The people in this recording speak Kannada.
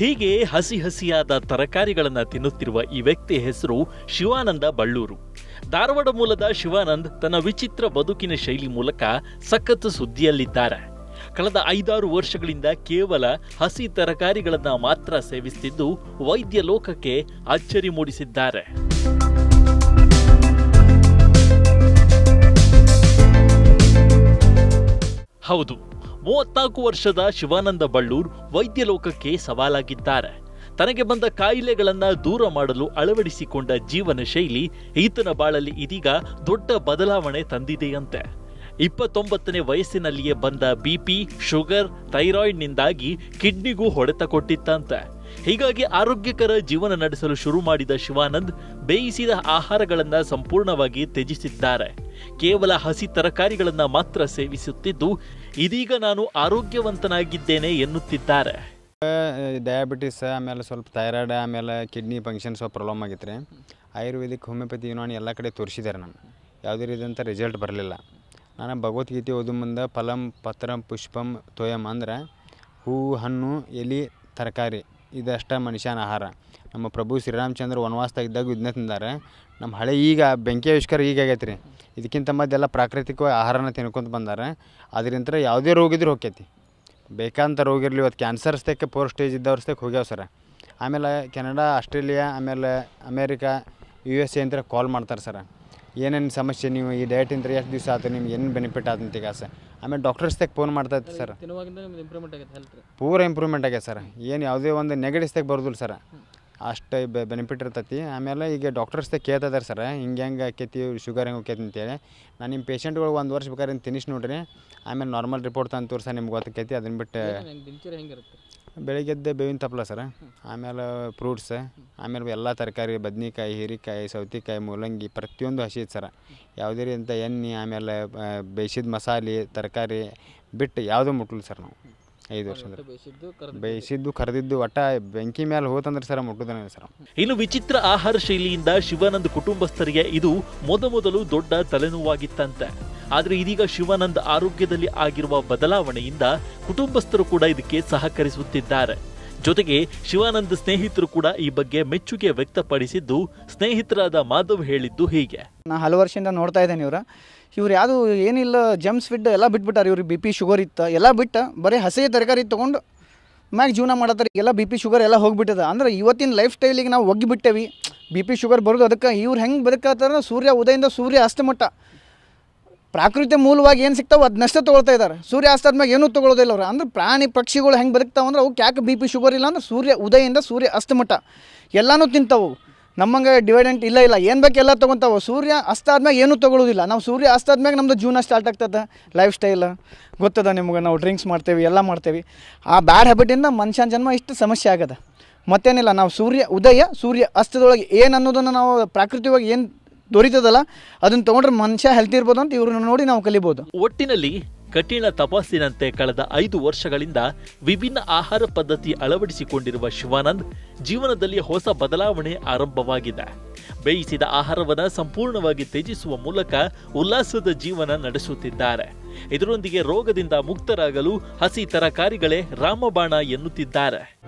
ಹೀಗೆ ಹಸಿ ಹಸಿಯಾದ ತರಕಾರಿಗಳನ್ನು ತಿನ್ನುತ್ತಿರುವ ಈ ವ್ಯಕ್ತಿ ಹೆಸರು ಶಿವಾನಂದ ಬಳ್ಳೂರು. ಧಾರವಾಡ ಮೂಲದ ಶಿವಾನಂದ್ ತನ್ನ ವಿಚಿತ್ರ ಬದುಕಿನ ಶೈಲಿ ಮೂಲಕ ಸಖತ್ ಸುದ್ದಿಯಲ್ಲಿದ್ದಾರೆ. ಕಳೆದ ಐದಾರು ವರ್ಷಗಳಿಂದ ಕೇವಲ ಹಸಿ ತರಕಾರಿಗಳನ್ನು ಮಾತ್ರ ಸೇವಿಸುತ್ತಿದ್ದು ವೈದ್ಯ ಲೋಕಕ್ಕೆ ಅಚ್ಚರಿ ಮೂಡಿಸಿದ್ದಾರೆ. ಹೌದು ಮೂವತ್ನಾಲ್ಕು ವರ್ಷದ ಶಿವಾನಂದ ಬಳ್ಳೂರ್ ವೈದ್ಯ ಲೋಕಕ್ಕೆ ಸವಾಲಾಗಿದ್ದಾರೆ. ತನಗೆ ಬಂದ ಕಾಯಿಲೆಗಳನ್ನು ದೂರ ಮಾಡಲು ಅಳವಡಿಸಿಕೊಂಡ ಜೀವನ ಶೈಲಿ ಈತನ ಬಾಳಲ್ಲಿ ಇದೀಗ ದೊಡ್ಡ ಬದಲಾವಣೆ ತಂದಿದೆಯಂತೆ. ಇಪ್ಪತ್ತೊಂಬತ್ತನೇ ವಯಸ್ಸಿನಲ್ಲಿಯೇ ಬಂದ ಬಿಪಿ, ಶುಗರ್, ಥೈರಾಯ್ಡ್ನಿಂದಾಗಿ ಕಿಡ್ನಿಗೂ ಹೊಡೆತ ಕೊಟ್ಟಿತ್ತಂತೆ. ಹೀಗಾಗಿ ಆರೋಗ್ಯಕರ ಜೀವನ ನಡೆಸಲು ಶುರು ಮಾಡಿದ ಶಿವಾನಂದ್ ಬೇಯಿಸಿದ ಆಹಾರಗಳನ್ನು ಸಂಪೂರ್ಣವಾಗಿ ತ್ಯಜಿಸಿದ್ದಾರೆ. ಕೇವಲ ಹಸಿ ತರಕಾರಿಗಳನ್ನು ಮಾತ್ರ ಸೇವಿಸುತ್ತಿದ್ದು, ಇದೀಗ ನಾನು ಆರೋಗ್ಯವಂತನಾಗಿದ್ದೇನೆ ಎನ್ನುತ್ತಿದ್ದಾರೆ. ಡಯಾಬಿಟಿಸ್ ಆಮೇಲೆ ಸ್ವಲ್ಪ ಥೈರಾಯ್ಡ್ ಆಮೇಲೆ ಕಿಡ್ನಿ ಫಂಕ್ಷನ್ ಸ್ವಲ್ಪ ಪ್ರಾಬ್ಲಮ್ ಆಗಿತ್ತು ರೀ ಆಯುರ್ವೇದಿಕ್ ಹೋಮಿಯೋಪತಿ ಯುನಾನಿ ಎಲ್ಲ ಕಡೆ ತೋರಿಸಿದ್ದಾರೆ ನಾನು ಯಾವುದೇ ರೀತಿಯಂಥ ರಿಸಲ್ಟ್ ಬರಲಿಲ್ಲ. ನಾನು ಭಗವದ್ಗೀತೆ ಓದು ಮುಂದೆ ಫಲಂ, ಪತ್ರಂ, ಪುಷ್ಪಂ, ತೋಯಂ ಅಂದ್ರೆ ಹೂವು ಹಣ್ಣು, ಎಲೆ, ತರಕಾರಿ. ಇದಷ್ಟ ಮನುಷ್ಯನ ಆಹಾರ. ನಮ್ಮ ಪ್ರಭು ಶ್ರೀರಾಮಚಂದ್ರ ವನವಾಸದಾಗ ಇದ್ದಾಗ ಇದನ್ನ ತಿಂದಾರೆ. ನಮ್ಮ ಹಳೆ ಈಗ ಬೆಂಕಿ ಆವಿಷ್ಕಾರ ಈಗ ಆಗೈತೆ ರೀ ಇದಕ್ಕಿಂತ ಮದ್ದೆಲ್ಲ ಪ್ರಾಕೃತಿಕವಾಗಿ ಆಹಾರನ ತಿನ್ಕೊಂತ ಬಂದಾರೆ. ಅದರಿಂದ ಯಾವುದೇ ರೋಗ ಇದ್ರೂ ಹೋಗ್ತೈತಿ ಬೇಕಂತ ರೋಗ ಇರಲಿ, ಇವತ್ತು ಕ್ಯಾನ್ಸರ್ ಸ್ಟೇಕ್ ಪೋರ್ ಸ್ಟೇಜ್ ಇದ್ದವ್ರ ಸ್ಟೇಕ್ ಹೋಗ್ಯಾವ ಸರ. ಆಮೇಲೆ ಕೆನಡಾ, ಆಸ್ಟ್ರೇಲಿಯಾ, ಆಮೇಲೆ ಅಮೇರಿಕಾ ಯು ಎಸ್ ಎ ಅಂತ ಕಾಲ್ ಮಾಡ್ತಾರೆ ಸರ. ಏನೇನು ಸಮಸ್ಯೆ ನೀವು ಈ ಡಯಟಿಂದ ಎಷ್ಟು ದಿವಸ ಆಯ್ತು ನಿಮ್ಗೆ ಏನು ಬೆನಿಫಿಟ್ ಆದಂತ ಈಗ ಸರ್ ಆಮೇಲೆ ಡಾಕ್ಟರ್ಸ್ ತೆಗೆ ಫೋನ್ ಮಾಡ್ತಾ ಇತ್ತು ಸರ್ ತಿನ್ನುವಾಗಿಂದ ನಿಮ್ದು ಇಂಪ್ರೂವ್ಮೆಂಟ್ ಆಗೈತೆ ಹೆಲ್ತ್ ಪೂರ ಇಂಪ್ರೂವ್ಮೆಂಟ್ ಆಗ್ಯದ ಸರ್ ಏನು ಯಾವುದೇ ಒಂದು ನೆಗಡಿಸ್ದಾಗ ಬರೋದಿಲ್ಲ ಸರ್ ಅಷ್ಟು ಬೆನಿಫಿಟ್ ಇರ್ತೈತಿ. ಆಮೇಲೆ ಈಗ ಡಾಕ್ಟರ್ಸ್ ತೆಗೆ ಕೇಳ್ತಿದ್ದಾರೆ ಸರ್ ಹಿಂಗೆ ಹೆಂಗೆ ಆಕೈತಿ ಶುಗರ್ ಹೆಂಗೆ ಆಕೈತಿ ಅಂತೇಳಿ. ನಾನು ನಿಮ್ಮ ಪೇಷಂಟ್ಗಳು ಒಂದು ವರ್ಷ ಬೇಕಾದ್ರೆ ತಿನ್ನಿಸಿ ನೋಡ್ರಿ. ಆಮೇಲೆ ನಾರ್ಮಲ್ ರಿಪೋರ್ಟ್ ತಂದು ತೋರಿಸ ನಿಮ್ಗೆ ಗೊತ್ತಾಕೈತಿ. ಅದನ್ನ ಬಿಟ್ಟು ಹೆಂಗಿರುತ್ತೆ? ಬೆಳಿಗ್ಗೆದ್ದೆ ಬೇವಿನ ತಪ್ಪಲ ಸರ್. ಆಮೇಲೆ ಫ್ರೂಟ್ಸ್ ಆಮೇಲೆ ಎಲ್ಲ ತರಕಾರಿ, ಬದ್ನಿಕಾಯಿ, ಹೀರೆಕಾಯಿ, ಸೌತೆಕಾಯಿ, ಮೂಲಂಗಿ, ಪ್ರತಿಯೊಂದು ಹಸಿ ಸರ್. ಯಾವುದೇ ರೀತಿಯ ಎಣ್ಣೆ, ಆಮೇಲೆ ಬೇಯಿಸಿದ ಮಸಾಲೆ, ತರಕಾರಿ ಬಿಟ್ಟು ಯಾವುದೂ ಮುಟ್ಟಲ್ಲ ಸರ್ ನಾವು. ಐದು ವರ್ಷ ಅಂದ್ರೆ. ಬೇಯಿಸಿದ್ದು ಕರೆದು ಬೇಯಿಸಿದ್ದು ಕರೆದಿದ್ದು ಒಟ್ಟ ಬೆಂಕಿ ಮೇಲೆ ಹೋತಂದ್ರೆ ಸರ್ ಮುಟ್ಟುದನೇ ಸರ್. ಇನ್ನು ವಿಚಿತ್ರ ಆಹಾರ ಶೈಲಿಯಿಂದ ಶಿವಾನಂದ್ ಕುಟುಂಬಸ್ಥರಿಗೆ ಇದು ಮೊದಮೊದಲು ದೊಡ್ಡ ತಲೆನೋವಾಗಿತ್ತಂತೆ. ಆದ್ರೆ ಇದೀಗ ಶಿವಾನಂದ್ ಆರೋಗ್ಯದಲ್ಲಿ ಆಗಿರುವ ಬದಲಾವಣೆಯಿಂದ ಕುಟುಂಬಸ್ಥರು ಕೂಡ ಇದಕ್ಕೆ ಸಹಕರಿಸುತ್ತಿದ್ದಾರೆ. ಜೊತೆಗೆ ಶಿವಾನಂದ್ ಸ್ನೇಹಿತರು ಕೂಡ ಈ ಬಗ್ಗೆ ಮೆಚ್ಚುಗೆ ವ್ಯಕ್ತಪಡಿಸಿದ್ದು ಸ್ನೇಹಿತರಾದ ಮಾಧವ್ ಹೇಳಿದ್ದು ಹೀಗೆ. ನಾ ಹಲವು ವರ್ಷದಿಂದ ನೋಡ್ತಾ ಇದ್ದೇನೆ ಇವರ. ಇವ್ರು ಯಾವುದು ಏನಿಲ್ಲ ಜಮ್ಸ್ ಫಿಡ್ ಎಲ್ಲ ಬಿಟ್ಬಿಟ್ಟಾರೆ ಇವ್ರಿಗೆ ಬಿ ಪಿ ಶುಗರ್ ಇತ್ತು, ಎಲ್ಲ ಬಿಟ್ಟು, ಬರೀ ಹಸಿ ತರಕಾರಿ ತೊಗೊಂಡು ಮ್ಯಾಗ ಜೀವನ ಮಾಡತ್ತಾರೆ ಎಲ್ಲ ಬಿ ಪಿ ಶುಗರ್ ಎಲ್ಲ ಹೋಗ್ಬಿಟ್ಟದ. ಅಂದ್ರೆ ಇವತ್ತಿನ ಲೈಫ್ ಸ್ಟೈಲಿಗೆ ನಾವು ಒಗ್ಗಿಬಿಟ್ಟೇವಿ. ಬಿ ಪಿ ಶುಗರ್ ಬರೋದು ಅದಕ್ಕೆ, ಇವ್ರು ಹೆಂಗೆ ಬದುಕತ್ತಾರ, ಸೂರ್ಯ ಉದಯದಿಂದ ಸೂರ್ಯ ಅಸ್ತಮಟ್ಟ ಪ್ರಾಕೃತಿಕ ಮೂಲವಾಗಿ ಏನು ಸಿಗ್ತಾವೆ ಅದನ್ನಷ್ಟೇ ತೊಗೊಳ್ತಾ ಇದ್ದಾರೆ. ಸೂರ್ಯ ಮ್ಯಾಗ ಏನೂ ತೊಗೊಳೋದಿಲ್ಲ ಅವ್ರು. ಅಂದ್ರೆ ಪ್ರಾಣಿ ಪಕ್ಷಿಗಳು ಹೆಂಗೆ ಬದುಕ್ತಾವೆ ಅಂದ್ರೆ ಅವು ಯಾಕೆ ಬಿ ಪಿ ಶುಗರ್ ಇಲ್ಲ ಅಂದ್ರೆ ಸೂರ್ಯ ಉದಯದಿಂದ ಸೂರ್ಯ ಅಸ್ತಮಟ. ಎಲ್ಲನೂ ತಿಂತಾವು. ನಮ್ಮಂಗೆ ಡಿವೈಡೆಂಟ್ ಇಲ್ಲ ಇಲ್ಲ. ಏನು ಬೇಕು ಎಲ್ಲ ತೊಗೊತಾವೆ. ಸೂರ್ಯ ಅಸ್ತ ಮ್ಯಾಗ ಏನೂ ತೊಗೊಳೋದಿಲ್ಲ ನಾವು ಸೂರ್ಯ ಅಸ್ತ ಆದ್ಮೇಲೆ ನಮ್ಮದು ಜೀವನ ಸ್ಟಾರ್ಟ್ ಆಗ್ತದೆ ಲೈಫ್ ಸ್ಟೈಲ್ ಗೊತ್ತದ ನಿಮ್ಗೆ? ನಾವು ಡ್ರಿಂಕ್ಸ್ ಮಾಡ್ತೇವೆ, ಎಲ್ಲ ಮಾಡ್ತೇವೆ. ಆ ಬ್ಯಾಡ್ ಹ್ಯಾಬಿಟಿಂದ ಮನುಷ್ಯನ ಜನ್ಮ ಇಷ್ಟು ಸಮಸ್ಯೆ ಆಗದ. ಮತ್ತೇನಿಲ್ಲ. ನಾವು ಸೂರ್ಯ ಉದಯ, ಸೂರ್ಯ ಅಸ್ತದೊಳಗೆ ಏನು ಅನ್ನೋದನ್ನು ನಾವು ಪ್ರಾಕೃತಿಕವಾಗಿ ಏನು ದೊರೀತದಲ್ಲ? ಅದನ್ನು ತೊಗೊಂಡ್ರೆ ಮನುಷ್ಯ ಹೆಲ್ತ್ ಇರ್ಬೋದು ಅಂತ ಇವ್ರನ್ನ ನೋಡಿ ನಾವು ಕಲಿಬೋದು. ಒಟ್ಟಿನಲ್ಲಿ ಕಠಿಣ ತಪಾಸಿನಂತೆ ಕಳೆದ ಐದು ವರ್ಷಗಳಿಂದ ವಿಭಿನ್ನ ಆಹಾರ ಪದ್ಧತಿ ಅಳವಡಿಸಿಕೊಂಡಿರುವ ಶಿವಾನಂದ್ ಜೀವನದಲ್ಲಿ ಹೊಸ ಬದಲಾವಣೆ ಆರಂಭವಾಗಿದೆ. ಬೇಯಿಸಿದ ಆಹಾರವನ್ನ ಸಂಪೂರ್ಣವಾಗಿ ತ್ಯಜಿಸುವ ಮೂಲಕ ಉಲ್ಲಾಸದ ಜೀವನ ನಡೆಸುತ್ತಿದ್ದಾರೆ. ಇದರೊಂದಿಗೆ ರೋಗದಿಂದ ಮುಕ್ತರಾಗಲು ಹಸಿ ತರಕಾರಿಗಳೇ ರಾಮಬಾಣ ಎನ್ನುತ್ತಿದ್ದಾರೆ.